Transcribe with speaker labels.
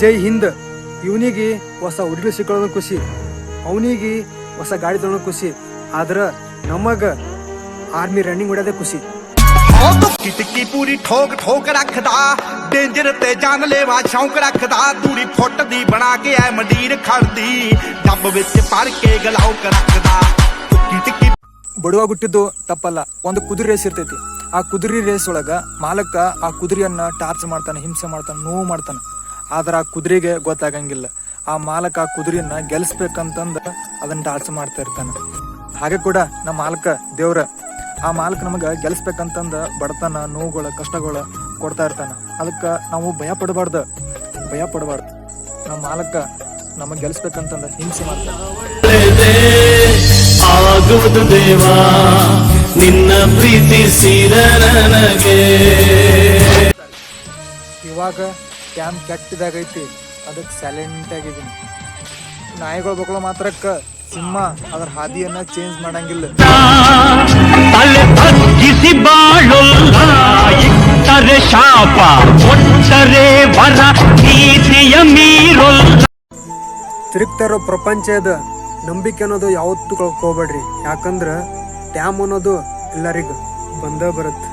Speaker 1: ಜೈ ಹಿಂದ್ ಇವನಿಗೆ ಹೊಸ ಹುಡುಗಿ ಸಿಕ್ಕೊಳ್ಳೋದು ಖುಷಿ ಅವನಿಗೆ ಹೊಸ ಗಾಡಿ ತೊಗೊಳೋದು ಖುಷಿ ಆದ್ರ ನಮಗ ಆರ್ಮಿ ರನ್ನಿಂಗ್ ಹೊಡ್ಯೋದೇ ಖುಷಿ
Speaker 2: ਉਹ ਤੋਂ ਕਿਟਕੀ ਪੂਰੀ ਠੋਕ ਠੋਕ ਰੱਖਦਾ ਡੇਂਜਰ ਤੇ ਜਾਨਲੇਵਾ ਸ਼ੌਂਕ ਰੱਖਦਾ ਦੂਰੀ ਫੁੱਟ ਦੀ ਬਣਾ ਕੇ ਐ ਮੰਡੀਰ ਖੜਦੀ ਡੱਬ ਵਿੱਚ ਭਰ ਕੇ ਗਲਾਉਕ ਰੱਖਦਾ ਕਿਟਕੀ
Speaker 1: ಬಡವಾಗ ಹುಟ್ಟಿದ್ದು ತಪ್ಪಲ್ಲ ಒಂದು ಕುದುರೆ ರೇಸ್ ಇರ್ತೈತಿ ಆ ಕುದುರೆ ರೇಸ್ ಒಳಗ ಮಾಲಕ ಆ ಕುದುರೆಯನ್ನ ಟಾರ್ಚ್ ಮಾಡ್ತಾನೆ ಹಿಂಸೆ ಮಾಡ್ತಾನೆ ನೋವು ಮಾಡ್ತಾನೆ ಆದ್ರೆ ಆ ಕುದುರೆಗೆ ಗೊತ್ತಾಗಂಗಿಲ್ಲ. ಆ ಮಾಲಕ ಆ ಕುದುರೆಯನ್ನ ಗೆಲ್ಸ್ಬೇಕಂತಂದ ಅದನ್ನ ಟಾರ್ಚ್ ಮಾಡ್ತಾ ಇರ್ತಾನೆ. ಹಾಗೆ ಕೂಡ ನಮ್ಮ ಮಾಲಕ ದೇವ್ರ ಆ ಮಾಲಕ ನಮಗ ಗೆಲ್ಸ್ಬೇಕಂತಂದ ಬಡತನ ನೋವುಗಳ ಕಷ್ಟಗಳ ಕೊಡ್ತಾ ಇರ್ತಾನೆ. ಅದಕ್ಕ ನಾವು ಭಯ ಪಡಬಾರ್ದು. ಭಯ ಪಡಬಾರ್ದು. ನಮ್ಮ ಮಾಲಕ ನಮಗ್ ಗೆಲ್ಸ್ಬೇಕಂತಂದ ಹಿಂಸೆ ಮಾಡ್ತಾನೆ.
Speaker 3: ದೇವಾ ನಿನ್ನ ನನಗೆ.
Speaker 1: ಇವಾಗ ಟ್ಯಾಮ್ ಕೆಟ್ಟದಾಗೈತಿ ಅದಕ್ಕೆ ಸೈಲೆಂಟ್ ಆಗಿದ್ದೀನಿ ನಾಯಿಗಳು ಬಕ್ಕಳು ಮಾತ್ರಕ್ಕ ಸಿಂಹ ಅದರ ಹಾದಿಯನ್ನ ಚೇಂಜ್ ಮಾಡಂಗಿಲ್ಲ.
Speaker 4: ಶಾಪ ವರ ನೀತಿಯ ಮೀರೊಲ್ಲ.
Speaker 1: ತಿರುಗ್ತಾ ಇರೋ ಪ್ರಪಂಚದ ನಂಬಿಕೆ ಅನ್ನೋದು ಯಾವತ್ತು ಕಳ್ಕೋಬೇಡ್ರಿ. ಯಾಕಂದ್ರ ಟ್ಯಾಮ್ ಅನ್ನೋದು ಎಲ್ಲರಿಗೂ ಬಂದ ಬರುತ್ತೆ.